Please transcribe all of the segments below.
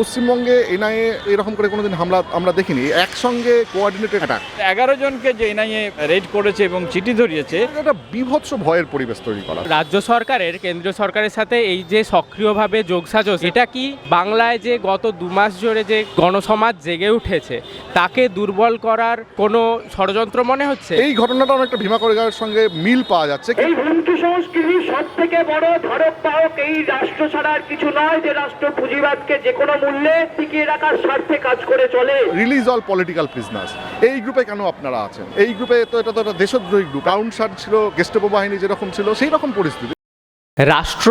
পশ্চিমবঙ্গে এনআইএ এরকম করে কোনোদিন হামলা আমরা দেখিনি। একসঙ্গে কোঅর্ডিনেটেড অ্যাটাক এগারো জনকে যে এনআইএ রেড করেছে এবং চিঠি ধরিয়েছে একটা বিভৎস ভয়ের পরিবেশ তৈরি করা। রাজ্য সরকারের কেন্দ্রীয় সরকারের সাথে এই যে সক্রিয়ভাবে যোগসাজশ এটা কি বাংলায় যে গত দু মাস জুড়ে যে গণসমাজ জেগে উঠেছে তাকে দুর্বল করার কোনো ষড়যন্ত্র মনে হচ্ছে? এই ঘটনাটা অনেকটা ভীমা করিগারের সঙ্গে মিল পাওয়া যাচ্ছে। এই হুমকি সংস্কৃতির সব থেকে বড় ধারক বাহক এই রাষ্ট্র ছাড়া আর কিছু নয় যে রাষ্ট্র পুঁজিবাদকে যে কোনো মূল্যে টিকিয়ে রাখার স্বার্থে কাজ করে চলে। রিলিজ অল পলিটিক্যাল প্রিজনার্স এই গ্রুপে কেন আপনারা আছেন? এই গ্রুপে তো এটা তো একটা দেশদ্রোহী গ্রুপ। রাউন্ড শার্ট ছিল গেস্টেপো বাহিনী যেরকম ছিল সেই রকম পরিস্থিতি। রাষ্ট্র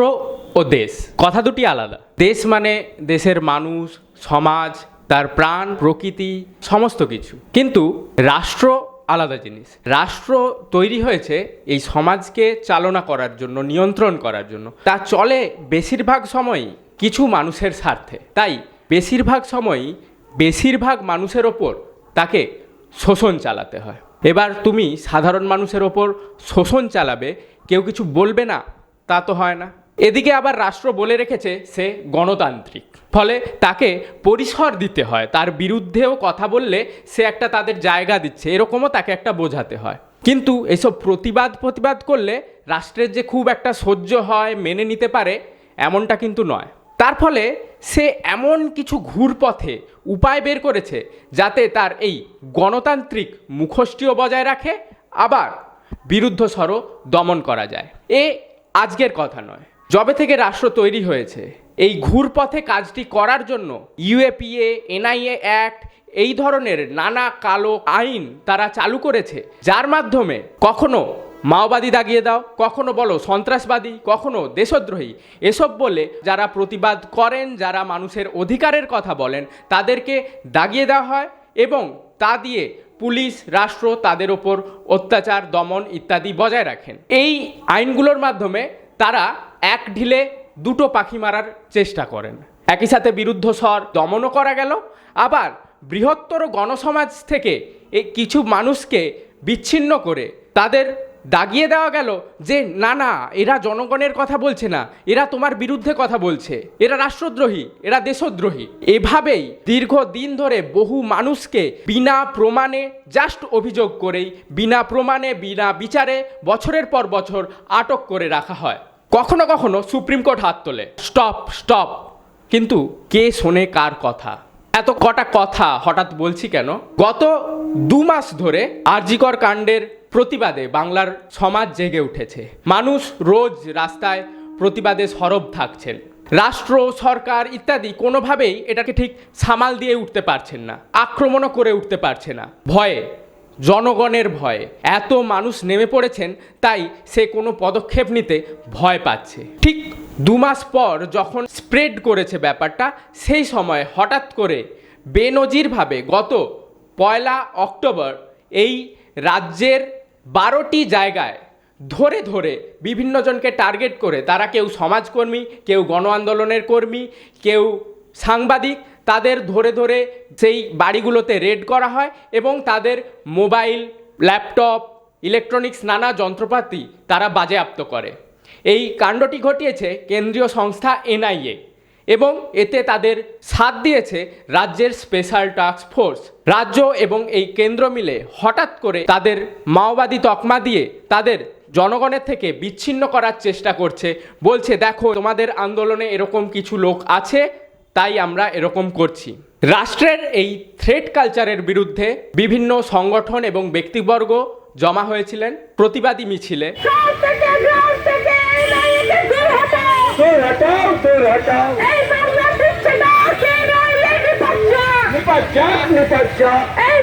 ও দেশ কথা দুটি আলাদা। দেশ মানে দেশের মানুষ সমাজ তার প্রাণ প্রকৃতি সমস্ত কিছু। কিন্তু রাষ্ট্র আলাদা জিনিস। রাষ্ট্র তৈরি হয়েছে এই সমাজকে চালনা করার জন্য, নিয়ন্ত্রণ করার জন্য। তা চলে বেশিরভাগ সময়ই কিছু মানুষের স্বার্থে। তাই বেশিরভাগ সময়ই বেশিরভাগ মানুষের ওপর তাকে শোষণ চালাতে হয়। এবার তুমি সাধারণ মানুষের ওপর শোষণ চালাবে, কেউ কিছু বলবে না, তা তো হয় না। এদিকে আবার রাষ্ট্র বলে রেখেছে সে গণতান্ত্রিক। ফলে তাকে পরিসর দিতে হয়, তার বিরুদ্ধেও কথা বললে সে একটা তাদের জায়গা দিচ্ছে, এরকমও তাকে একটা বোঝাতে হয়। কিন্তু এসব প্রতিবাদ প্রতিবাদ করলে রাষ্ট্রের যে খুব একটা সহ্য হয়, মেনে নিতে পারে, এমনটা কিন্তু নয়। তার ফলে সে এমন কিছু ঘুরপথে উপায় বের করেছে যাতে তার এই গণতান্ত্রিক মুখোশটিও বজায় রাখে, আবার বিরুদ্ধ স্বরও দমন করা যায়। এ আজকের কথা নয়। যবে থেকে রাষ্ট্র তৈরি হয়েছে, এই ঘুরপথে কাজটি করার জন্য ইউএপিএ, এনআইএ অ্যাক্ট, এই ধরনের নানা কালো আইন তারা চালু করেছে, যার মাধ্যমে কখনো মাওবাদী দাগিয়ে দাও, কখনো বলো সন্ত্রাসবাদী, কখনো দেশদ্রোহী, এসব বলে যারা প্রতিবাদ করেন, যারা মানুষের অধিকারের কথা বলেন, তাদেরকে দাগিয়ে দেওয়া হয় এবং তা দিয়ে পুলিশ, রাষ্ট্র তাদের ওপর অত্যাচার, দমন ইত্যাদি বজায় রাখেন। এই আইনগুলোর মাধ্যমে তারা এক ঢিলে দুটো পাখি মারার চেষ্টা করেন। একই সাথে বিরুদ্ধ স্বর দমনও করা গেল। আবার বৃহত্তর গণসমাজ থেকে এই কিছু মানুষকে বিচ্ছিন্ন করে তাদের দাগিয়ে দেওয়া গেল যে, না না, এরা জনগণের কথা বলছে না। এরা তোমার বিরুদ্ধে কথা বলছে। এরা রাষ্ট্রদ্রোহী, এরা দেশদ্রোহী। এভাবেই দীর্ঘ দিন ধরে বহু মানুষকে বিনা প্রমাণে জাস্ট অভিযোগ করেই, বিনা প্রমাণে, বিনা বিচারে বছরের পর বছর আটক করে রাখা হয়। কখনো কখনো সুপ্রিম কোর্ট হাত তোলে। Stop stop. কিন্তু কে শোনে কার কথা? এত কটা কথা হঠাৎ বলছি কেন? গত দু মাস ধরে আরজিকর কাণ্ডের প্রতিবাদে বাংলার সমাজ জেগে উঠেছে। মানুষ রোজ রাস্তায় প্রতিবাদে সরব থাকছেন। রাষ্ট্র, সরকার ইত্যাদি কোনোভাবেই এটাকে ঠিক সামাল দিয়ে উঠতে পারছেন না, আক্রমণও করে উঠতে পারছে না। ভয়ে জনগণের ভয়ে। এত মানুষ নেমে পড়েছেন, তাই সে কোনো পদক্ষেপ নিতে ভয় পাচ্ছে। ঠিক দু মাস পর যখন স্প্রেড করেছে ব্যাপারটা, সেই সময় হঠাৎ করে বেনজিরভাবে গত পয়লা অক্টোবর এই রাজ্যের বারোটি জায়গায় ধরে ধরে বিভিন্ন জনকে টার্গেট করে তারা কেউ সমাজকর্মী, কেউ গণ আন্দোলনের কর্মী, কেউ সাংবাদিক তাদের ধরে ধরে সেই বাড়িগুলোতে রেড করা হয় এবং তাদের মোবাইল ল্যাপটপ ইলেকট্রনিক্স নানা যন্ত্রপাতি তারা বাজেয়াপ্ত করে। এই কাণ্ডটি ঘটিয়েছে কেন্দ্রীয় সংস্থা এনআইএ এবং এতে তাদের সাথ দিয়েছে রাজ্যের স্পেশাল টাস্ক ফোর্স রাজ্য এবং এই কেন্দ্র মিলে হঠাৎ করে তাদের মাওবাদী তকমা দিয়ে তাদের জনগণের থেকে বিচ্ছিন্ন করার চেষ্টা করছে। বলছে, দেখো, তোমাদের আন্দোলনে এরকম কিছু লোক আছে তাই আমরা এরকম করছি। রাষ্ট্রের এই থ্রেড কালচারের বিরুদ্ধে বিভিন্ন সংগঠন এবং ব্যক্তিবর্গ জমা হয়েছিলেন প্রতিবাদী মিছিলে। এই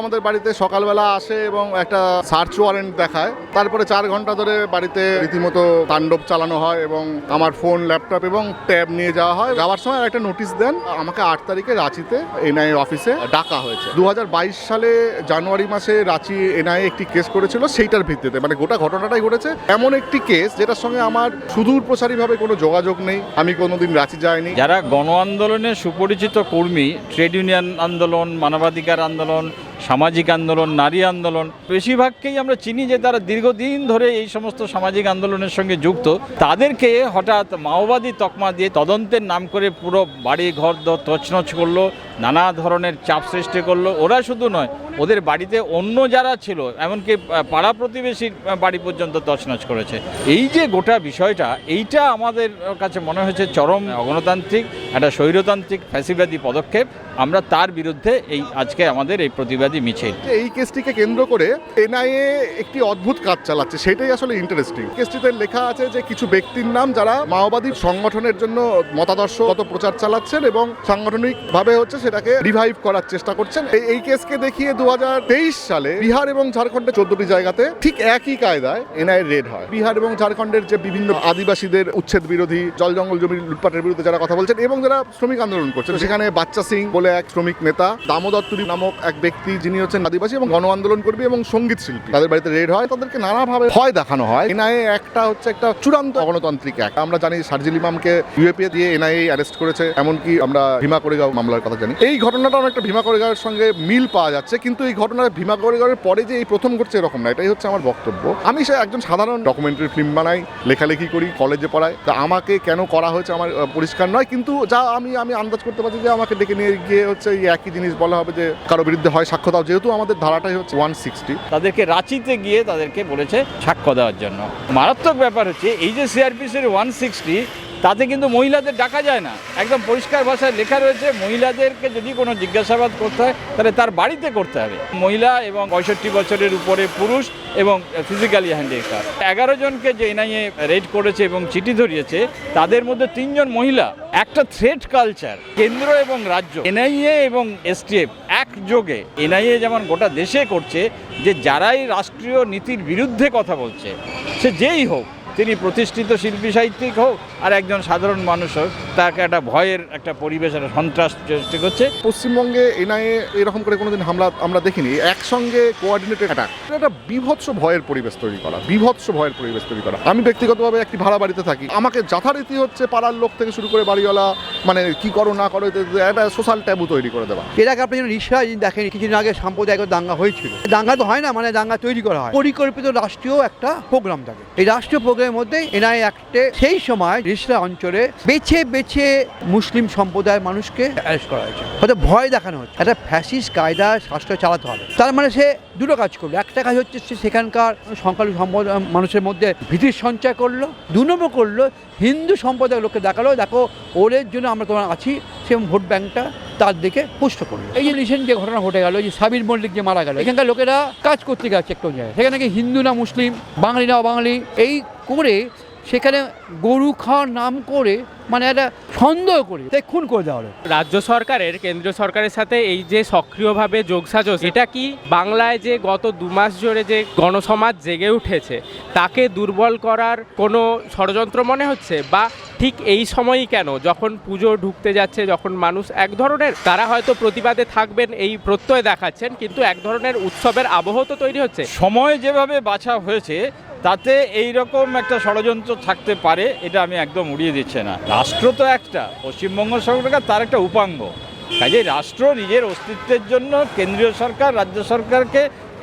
আমাদের বাড়িতে সকালবেলা আসে এবং একটা সার্চ ওয়ারেন্ট দেখায়। তারপরে চার ঘণ্টা ধরে বাড়িতে রীতিমতো তাণ্ডব চালানো হয় এবং আমার ফোন, ল্যাপটপ এবং ট্যাব নিয়ে যাওয়া হয়। যাওয়ার সময় একটা নোটিশ দেন, আমাকে আট তারিখে রাঁচিতে এনআইএ অফিসে ডাকা হয়েছে। দু হাজার বাইশ সালে জানুয়ারি মাসে রাঁচি এনআইএ একটি কেস করেছিল, সেইটার ভিত্তিতে। মানে গোটা ঘটনাটাই ঘটেছে। এমন একটি কেস যেটার সঙ্গে আমার সুদূর প্রসারীভাবে কোনো যোগাযোগ নেই। আমি কোনোদিন রাঁচি যাইনি। যারা গণ আন্দোলনের সুপরিচিত কর্মী, ট্রেড ইউনিয়ন আন্দোলন মানবাধিকার আন্দোলন সামাজিক আন্দোলন, নারী আন্দোলন, বেশিরভাগকেই আমরা চিনি যে তারা দীর্ঘদিন ধরে এই সমস্ত সামাজিক আন্দোলনের সঙ্গে যুক্ত। তাদেরকে হঠাৎ মাওবাদী তকমা দিয়ে তদন্তের নাম করে পুরো বাড়ি, ঘর তছনছ করল, নানা ধরনের চাপ সৃষ্টি করল। ওরা শুধু নয়, ওদের বাড়িতে অন্য যারা ছিল, এমনকি পাড়া প্রতিবেশীর বাড়ি পর্যন্ত তছনছ করেছে। এই যে গোটা বিষয়টা, এইটা আমাদের কাছে মনে হয়েছে চরম অগণতান্ত্রিক, একটা স্বৈরতান্ত্রিক, ফ্যাসিবাদী পদক্ষেপ। আমরা তার বিরুদ্ধে এই, আজকে আমাদের এই প্রতিবাদী মিছিল। যে এই কেসটিকে কেন্দ্র করে এনআইএ একটি অদ্ভুত কাজ চালাচ্ছে, সেটাই আসলে ইন্টারেস্টিং কেসটিতে লেখা আছে যে কিছু ব্যক্তির নাম যারা মাওবাদী সংগঠনের জন্য মতাদর্শগত প্রচার চালাচ্ছেন এবং সাংগঠনিকভাবে হচ্ছে সেটাকে রিভাইভ করার চেষ্টা করছেন। এই- কেসকে দেখিয়ে দুহাজার তেইশ সালে বিহার এবং ঝাড়খণ্ডের চোদ্দটি জায়গাতে ঠিক একই কায়দায় এনআইএ রেড হয়। বিহার এবং ঝাড়খণ্ডের যে বিভিন্ন আদিবাসীদের উচ্ছেদ বিরোধী, জল জঙ্গল জমি লুটপাটের বিরুদ্ধে যারা কথা বলছেন এবং যারা শ্রমিক আন্দোলন করছেন, সেখানে বাচ্চা সিং বলে এক শ্রমিক নেতা, দামোদর নামক এক ব্যক্তি যিনি হচ্ছেন আদিবাসী এবং গণ আন্দোলন কর্মী এবং সংগীত শিল্পী। তাদের বাড়িতে রেড হয়, তাদেরকে নানাভাবে ভয় দেখানো হয়। এনআইএ একটা হচ্ছে একটা চূড়ান্ত গণতান্ত্রিক এক আমরা জানি শারজিল ইমামকে ইউএপি দিয়ে এনআইএ অ্যারেস্ট করেছে, এমনকি আমরা ভীমা কোরেগাঁও মামলার কথা জানি। এই ঘটনাটা অনেকটা ভীমা কোরেগাঁওয়ের সঙ্গে মিল পাওয়া যাচ্ছে, কিন্তু এই ঘটনাটা ভীমা কোরেগাঁওয়ের পরে যে এই প্রথম ঘটছে এরকম না, এটাই হচ্ছে আমার বক্তব্য। আমি সে একজন সাধারণ ডকুমেন্টারি ফিল্ম বানাই, লেখালেখি করি কলেজে পড়াই। তা আমাকে কেন করা হয়েছে আমার পরিষ্কার নয়, কিন্তু যা আমি আমি আন্দাজ করতে পারছি যে আমাকে ডেকে নিয়ে গিয়ে হচ্ছে এই একই জিনিস বলা হবে যে কারও বিরুদ্ধে হয় সাক্ষ্য দাও যেহেতু আমাদের ধারাটাই হচ্ছে ওয়ান সিক্সটি তাদেরকে রাঁচিতে গিয়ে তাদেরকে বলেছে সাক্ষ্য দেওয়ার জন্য। মারাত্মক ব্যাপার হচ্ছে, এই যে সিআরপিসির ওয়ান সিক্সটি তাতে কিন্তু মহিলাদের ডাকা যায় না। একদম পরিষ্কার ভাষায় লেখা রয়েছে, মহিলাদেরকে যদি কোনো জিজ্ঞাসাবাদ করতে হয়, তাহলে তার বাড়িতে করতে হবে। মহিলা এবং পঁয়ষট্টি বছরের উপরে পুরুষ এবং ফিজিক্যালি হ্যান্ডিক্যাপ এগারো জনকে যে এনআইএ রেড করেছে এবং চিঠি ধরিয়েছে, তাদের মধ্যে তিনজন মহিলা। একটা থ্রেট কালচার কেন্দ্র এবং রাজ্য। এনআইএ এবং এসটিএফ একযোগে। এনআইএ যেমন গোটা দেশে করছে, যে যারাই রাষ্ট্রীয় নীতির বিরুদ্ধে কথা বলছে, সে যেই হোক তিনি প্রতিষ্ঠিত শিল্পী সাহিত্যিক হোক আর একজন সাধারণ মানুষ হোক তাকে একটা ভয়ের একটা পরিবেশ একটা সন্ত্রাস সৃষ্টি করছে। পশ্চিমবঙ্গে এনআইএ এরকম করে কোনোদিন হামলা আমরা দেখিনি একসঙ্গে কোঅর্ডিনেটেড অ্যাটাক একটা বিভৎস ভয়ের পরিবেশ তৈরি করা বিভৎস ভয়ের পরিবেশ তৈরি করা। আমি ব্যক্তিগতভাবে একটি ভাড়া বাড়িতে থাকি। আমাকে যথারীতি হচ্ছে পাড়ার লোক থেকে শুরু করে বাড়িওয়ালা মানে কি করো না করো একটা সোশ্যাল ট্যাবু তৈরি করে দেওয়া। এর আগে আপনি যেন নিশ্চয় দেখেন কিছুদিন আগে সাম্প্রদায়িক দাঙ্গা হয়েছিল। দাঙ্গা তো হয় না মানে দাঙ্গা তৈরি করা হয়। পরিকল্পিত রাষ্ট্রীয় একটা প্রোগ্রাম থাকে। এই রাষ্ট্রীয় প্রোগ্রামের মধ্যে এনআই অ্যাক্টে সেই সময় রিসরা অঞ্চলে বেছে বেছে মুসলিম সম্প্রদায়ের মানুষকে অ্যারেস্ট করা হয়েছে। হয়তো ভয় দেখানো হচ্ছে। একটা ফ্যাসিস কায়দা রাষ্ট্র চালাতে হবে। তার মানে সে দুটো কাজ করল। একটা কাজ হচ্ছে সে সেখানকার সংখ্যালঘু সম্প্রদায় মানুষের মধ্যে ভীতির সঞ্চয় করল, দু নম্বর করল, হিন্দু সম্প্রদায়ের লোককে দেখাল, দেখো ওদের জন্য আমরা তোমার আছি, সে ভোট ব্যাংকটা তার দিকে পুষ্ট করল। এই যে রিসেন্ট যে ঘটনা ঘটে গেল, যে সাবির মল্লিক যে মারা গেল, এখানকার লোকেরা কাজ করতে গেছে একটু জায়গায়। সেখানে কি হিন্দু না মুসলিম, বাঙালি না বাঙালি এই করে সেখানে গরু খাওয়ার নাম করে মানে একটা সন্দেহ করে। তাই খুন করে দেওয়া হলো। রাজ্য সরকারের কেন্দ্রীয় সরকারের সাথে এই যে সক্রিয়ভাবে যোগসাজশ এটা কি বাংলায় যে গত দু মাস জুড়ে যে গণসমাজ জেগে উঠেছে তাকে দুর্বল করার কোনো ষড়যন্ত্র মনে হচ্ছে? বা ঠিক এই সময়ই কেন? যখন পুজো ঢুকতে যাচ্ছে যখন মানুষ এক ধরনের তারা হয়তো প্রতিবাদে থাকবেন এই প্রত্যয় দেখাচ্ছেন কিন্তু এক ধরনের উৎসবের আবহ তো তৈরি হচ্ছে। সময় যেভাবে বাছা হয়েছে তাতে এই রকম একটা ষড়যন্ত্র থাকতে পারে, এটা আমি একদম উড়িয়ে দিচ্ছে না। রাষ্ট্র তো একটা, পশ্চিমবঙ্গ সরকার তার একটা উপাঙ্গ। কাজে রাষ্ট্র নিজের অস্তিত্বের জন্য কেন্দ্রীয় সরকার, রাজ্য সরকারকে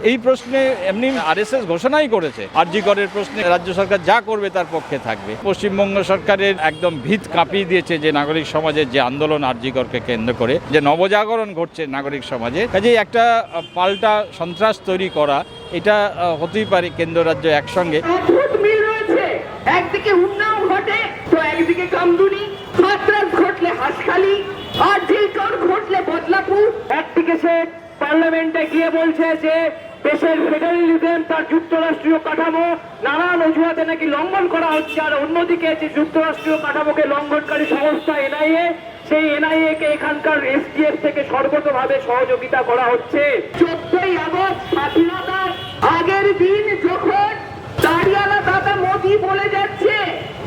এই প্রশ্নে এমনি আরএসএস ঘোষণাই করেছে। আরজি করের প্রশ্নে রাজ্য সরকার যা করবে তার পক্ষে থাকবে। পশ্চিমবঙ্গ সরকারের একদম ভিত কাঁপিয়ে দিয়েছে যে নাগরিক সমাজের যে আন্দোলন আরজি করকে কেন্দ্র করে যে নবজাগরণ ঘটছে নাগরিক সমাজে। কাজেই একটা পাল্টা সন্ত্রাস তৈরি করা এটা হতেই পারে কেন্দ্র রাজ্য একসঙ্গে। অদ্ভুত মিল রয়েছে। একদিকে উন্নাও ঘটে তো একদিকে কামদুনি। মাত্রাস ঘটলে হাসখালি আর ঘটলে বদলাপুর। একদিকে সে পার্লামেন্টে গিয়ে বলছে যে দেশের ফেডারেলিজম তার যুক্তরাষ্ট্রীয় কাঠামো নানান অজুহাতে নাকি লঙ্ঘন করা হচ্ছে। আর অন্যদিকে যে যুক্তরাষ্ট্রীয় কাঠামোকে লঙ্ঘনকারী সংস্থা এনআইএ, সেই এনআইএ কে এখানকার এসটিএফ থেকে সর্বতভাবে সহযোগিতা করা হচ্ছে। চোদ্দই আগস্ট স্বাধীনতার আগের দিন যখন দাঁড়িয়ালা দাদা মোদি বলে যাচ্ছে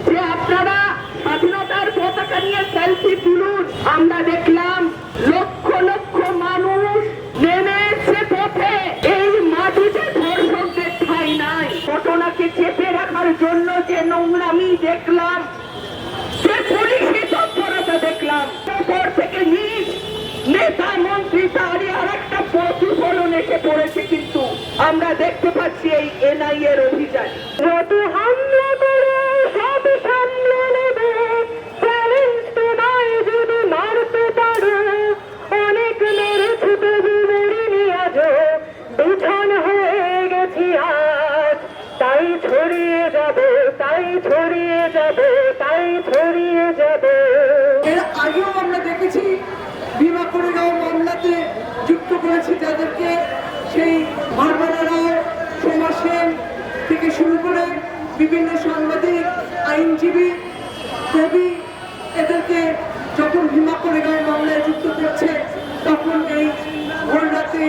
যে, আপনারা স্বাধীনতার পতাকা নিয়ে সেলফি তুলুন। আমরা দেখলাম করেছে কিন্তু আমরা দেখতে পাচ্ছি এই এনআইএর এর অভিযান। বিভিন্ন সাংবাদিক আইনজীবী কবি এদেরকে যখন ভীমা করেগাঁও মামলায় যুক্ত করছে তখন এই ভোর রাতে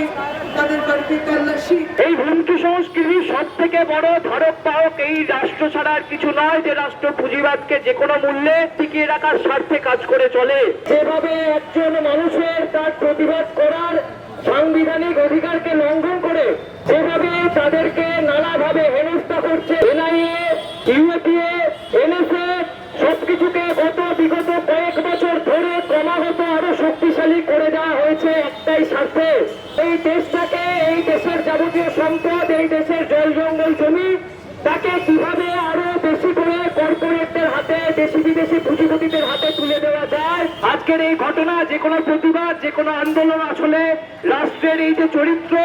তাদের বাড়িতে তল্লাশি। এই হুমকি সংস্কৃতির সব থেকে বড় ধারক বাহক এই রাষ্ট্র ছাড়া আর কিছু নয় যে রাষ্ট্র পুঁজিবাদকে যে কোনো মূল্যে টিকিয়ে রাখার স্বার্থে কাজ করে চলে। যেভাবে একজন মানুষের তার প্রতিবাদ করার সাংবিধানিক অধিকারকে লঙ্ঘন করে যেভাবে তাদেরকে নানাভাবে হেনস্থা করছে এনআইএ ইউএপিএ এনএসএ সবকিছুকে গত বিগত কয়েক বছর ধরে ক্রমাগত আরও শক্তিশালী করে দেওয়া হয়েছে একটাই স্বার্থে। এই দেশটাকে, এই দেশের যাবতীয় সম্পদ, এই দেশের জল জঙ্গল জমি, তাকে কীভাবে আরও বেশি করে কর্পোরেটদের হাতে, দেশি বিদেশি পুঁজিপতিদের হাতে তুলে দেওয়া যায়? আজকের এই ঘটনা, যে কোনো প্রতিবাদ, যে কোনো আন্দোলন আসলে রাষ্ট্রের এই যে চরিত্র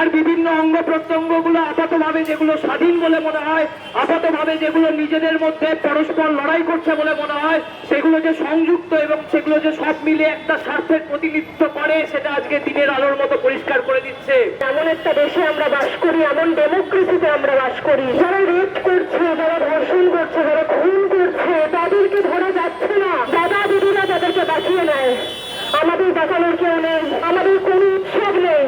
তার বিভিন্ন অঙ্গ প্রত্যঙ্গগুলো আপাতভাবে যেগুলো স্বাধীন বলে মনে হয়, আপাতভাবে যেগুলো নিজেদের মধ্যে পরস্পর লড়াই করছে বলে মনে হয়, সেগুলো যে সংযুক্ত এবং সেগুলো যে সব মিলে একটা স্বার্থের প্রতিনিধিত্ব করে, সেটা আজকে দিনের আলোর মতো পরিষ্কার করে দিচ্ছে। এমন একটা দেশে আমরা বাস করি, এমন ডেমোক্রেসিতে আমরা বাস করি, যারা রেপ করছে, যারা ধর্ষণ করছে, যারা খুন করছে, তাদেরকে ধরা যাচ্ছে না। দাদা দিদিরা তাদেরকে বাঁচিয়ে নেয়। আমাদের বাঁচানোর কেউ নেই, আমাদের কোনো উৎসব নেই।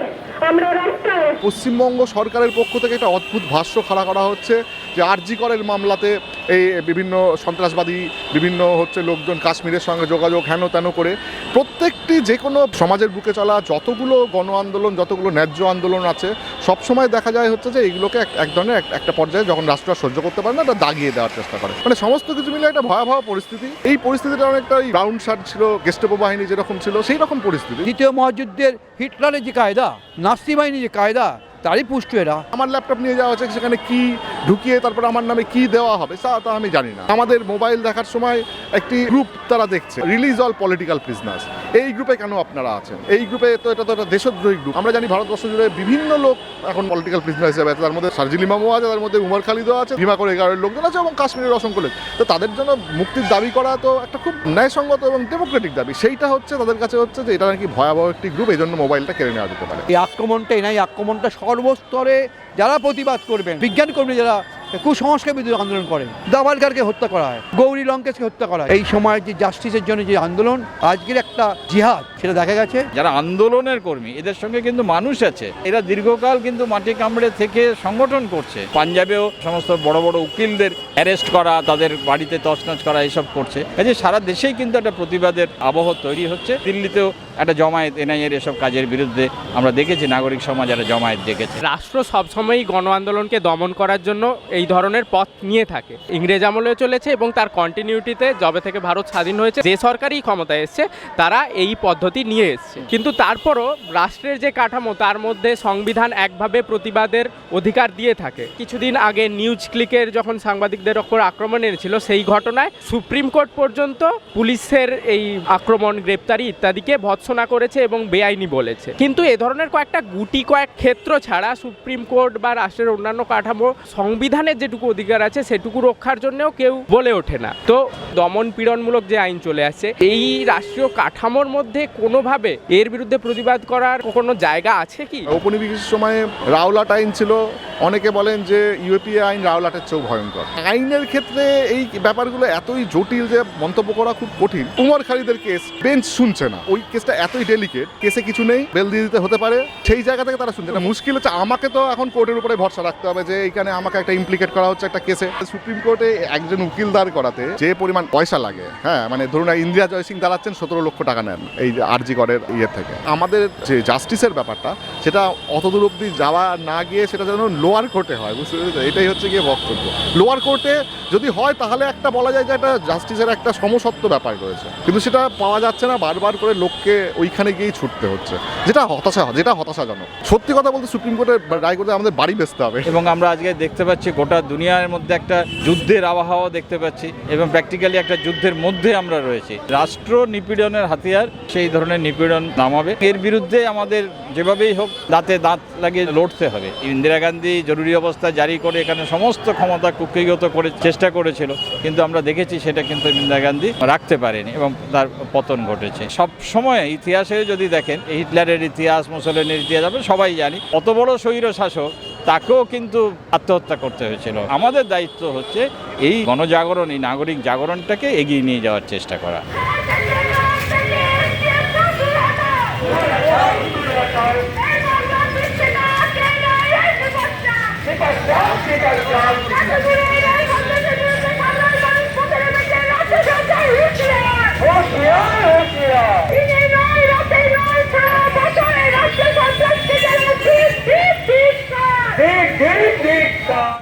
পশ্চিমবঙ্গ সরকারের পক্ষ থেকে একটা অদ্ভুত ভাষ্য খাড়া করা হচ্ছে যে আরজি করের মামলাতে এই বিভিন্ন সন্ত্রাসবাদী, বিভিন্ন হচ্ছে লোকজন কাশ্মীরের সঙ্গে যোগাযোগ হেন তেন করে প্রত্যেকটি যে কোনো সমাজের বুকে চলা যতগুলো গণ আন্দোলন, যতগুলো ন্যায্য আন্দোলন আছে, সবসময় দেখা যায় হচ্ছে যে এইগুলোকে এক- ধরনের এক- একটা পর্যায়ে যখন রাষ্ট্র সহ্য করতে পারে না, এটা দাগিয়ে দেওয়ার চেষ্টা করে। মানে সমস্ত কিছু মিলে একটা ভয়াবহ পরিস্থিতি। এই পরিস্থিতিটা অনেকটা ওই রাউন্ড শার্ট ছিল, গেস্টেপো বাহিনী যেরকম ছিল, সেই রকম পরিস্থিতি। দ্বিতীয় মহাযুদ্ধের হিটলারের যে কায়দা নাসি বাহিনীর যে কায়দা তারই পুষ্ট এরা। আমার ল্যাপটপ নিয়ে যাওয়া হচ্ছে, সেখানে কি ঢুকিয়ে তারপর আমার নামে কি দেওয়া হবে, তা তা আমি জানি না। আমাদের মোবাইল দেখার সময় একটি গ্রুপ তারা দেখছে। রিলিজ অল পলিটিক্যাল প্রিজনার্স এই গ্রুপে কেন আপনারা আছেন? এই গ্রুপে তো এটা তো একটা দেশদ্রোহী গ্রুপ। আমরা জানি ভারতবর্ষ জুড়ে বিভিন্ন লোক এখন পলিটিক্যাল প্রিজনার হিসেবে আছে। তার মধ্যে সার্জিল ইমামও আছে, তার মধ্যে উমর খালিদও আছে, ভীমা করে এগারোর লোকজন আছে এবং কাশ্মীরের অসংখ্য লোক। তো তাদের জন্য মুক্তির দাবি করা তো একটা খুব ন্যায়সঙ্গত এবং ডেমোক্রেটিক দাবি। সেইটা হচ্ছে, তাদের কাছে হচ্ছে যে এটা নাকি ভয়াবহ একটি গ্রুপ এই জন্য মোবাইলটা কেড়ে নেওয়া যেতে পারে। এই আক্রমণটা এই নাই। আক্রমণটা সর্বস্তরে যারা প্রতিবাদ করবেন, বিজ্ঞান কর্মী যারা কুসংস্কার বিরুদ্ধে আন্দোলন করেন দাবালকারকে হত্যা করা হয়, গৌরী লঙ্কেশকে হত্যা করা হয়। এই সময় যে জাস্টিসের জন্য যে আন্দোলন, আজকের একটা জিহাদ, সেটা দেখা গেছে। যারা আন্দোলনের কর্মী, এদের সঙ্গে কিন্তু মানুষ আছে। এরা দীর্ঘকাল কিন্তু মাটি কামড়ে থেকে সংগঠন করছে। পাঞ্জাবেও সমস্ত বড় বড় উকিলদের অ্যারেস্ট করা, তাদের বাড়িতে তছনছ করা, এসব করছে। কাজে সারা দেশেই কিন্তু একটা প্রতিবাদের আবহ তৈরি হচ্ছে। দিল্লিতেও একটা জমায়েত, এনআইএর এসব কাজের বিরুদ্ধে আমরা দেখেছি নাগরিক সমাজ একটা জমায়েত দেখেছে। রাষ্ট্র সবসময়ই গণ আন্দোলনকে দমন করার জন্য এই ধরনের পথ নিয়ে থাকে। ইংরেজ আমলেও চলেছে এবং তার কন্টিনিউটিতে যবে থেকে ভারত স্বাধীন হয়েছে, যে সরকারই ক্ষমতায় এসছে, তারা এই পদ্ধতি নিয়ে এসছে। কিন্তু তারপরও রাষ্ট্রের যে কাঠামো, তার মধ্যে সংবিধান একভাবে প্রতিবাদের অধিকার দিয়ে থাকে। কিছুদিন আগে নিউজ ক্লিকের যখন সাংবাদিকদের ওপর আক্রমণ এনেছিল, সেই ঘটনায় সুপ্রিম কোর্ট পর্যন্ত পুলিশের এই আক্রমণ, গ্রেপ্তারি ইত্যাদিকে ভৎসনা করেছে এবং বেআইনি বলেছে। কিন্তু এ ধরনের কয়েকটা গুটি কয়েক ক্ষেত্র ছাড়া সুপ্রিম কোর্ট বা রাষ্ট্রের অন্যান্য কাঠামো সংবিধানের যেটুকু অধিকার আছে, সেটুকু রক্ষার জন্যও কেউ বলে ওঠে না। তো দমন পীড়নমূলক যে আইন চলে আসছে, এই রাষ্ট্রীয় কাঠামোর মধ্যে কোনোভাবে এর বিরুদ্ধে প্রতিবাদ করার কোনো জায়গা আছে কি? ঔপনিবেশের সময়ে রাওলাট আইন ছিল। অনেকে বলেন যে ইউএপিএ আইন রাওলাটের চেয়েও ভয়ঙ্কর। আইনের ক্ষেত্রে এই ব্যাপারগুলো এতই জটিল যে মন্তব্য করা খুব কঠিন। উমর খালিদের কেস, বেঞ্চ শুনছে না। ওই কেসটা এতই ডেলিকেট কেসে কিছু নেই বেল দিয়ে দিতে হতে পারে, সেই জায়গা থেকে তারা শুনছে। মুশকিল হচ্ছে, আমাকে তো এখন কোর্টের উপরে ভরসা রাখতে হবে যে এইখানে আমাকে একটা ইমপ্লিকেট করা হচ্ছে একটা কেসে সুপ্রিম কোর্টে একজন উকিল দাঁড় করাতে যে পরিমাণ পয়সা লাগে হ্যাঁ মানে ধরুন ইন্দিরা জয় সিং দাঁড়াচ্ছেন সতেরো লক্ষ টাকা নেন, এই আরজি করের ইয়ে থেকে। আমাদের যে জাস্টিসের ব্যাপারটা, সেটা অতদূর অব্দি যাওয়া না গিয়ে সেটা যেন লোয়ার কোর্টে হয়, বুঝতে পেরেছ এটাই হচ্ছে গিয়ে বক্তব্য। লোয়ার কোর্টে যদি হয়, তাহলে একটা বলা যায় যে একটা জাস্টিসের একটা সমসত্ব ব্যাপার রয়েছে। কিন্তু সেটা পাওয়া যাচ্ছে না, বারবার করে লোককে ওইখানে গিয়েই ছুটতে হচ্ছে। যেটা হতাশা, যেটা হতাশাজনক। সত্যি কথা বলতে সুপ্রিম কোর্টের রায় করতে আমাদের বাড়ি বেচতে হবে। এবং আমরা আজকে দেখতে পাচ্ছি গোটা দুনিয়ার মধ্যে একটা যুদ্ধের আবহাওয়া দেখতে পাচ্ছি এবং প্র্যাকটিক্যালি একটা যুদ্ধের মধ্যে আমরা রয়েছি। রাষ্ট্র নিপীড়নের হাতিয়ার, সেই ধরনের নিপীড়ন নামাবে। এর বিরুদ্ধে আমাদের যেভাবেই হোক দাঁতে দাঁত লাগিয়ে লড়তে হবে। ইন্দিরা গান্ধী জরুরি অবস্থা জারি করে এখানে সমস্ত ক্ষমতা কুক্ষিগত করে চেষ্টা করেছিল, কিন্তু আমরা দেখেছি সেটা কিন্তু ইন্দিরা গান্ধী রাখতে পারেনি এবং তার পতন ঘটেছে। সব সময় ইতিহাসে যদি দেখেন হিটলারের ইতিহাস মুসলিনের ইতিহাস আমরা সবাই জানি অত বড় স্বৈর শাসক তাকেও কিন্তু আত্মহত্যা করতে হয়েছিল আমাদের দায়িত্ব হচ্ছে এই গণজাগরণ এই নাগরিক জাগরণটাকে এগিয়ে নিয়ে যাওয়ার চেষ্টা করা ঠিক ঠিক ঠিক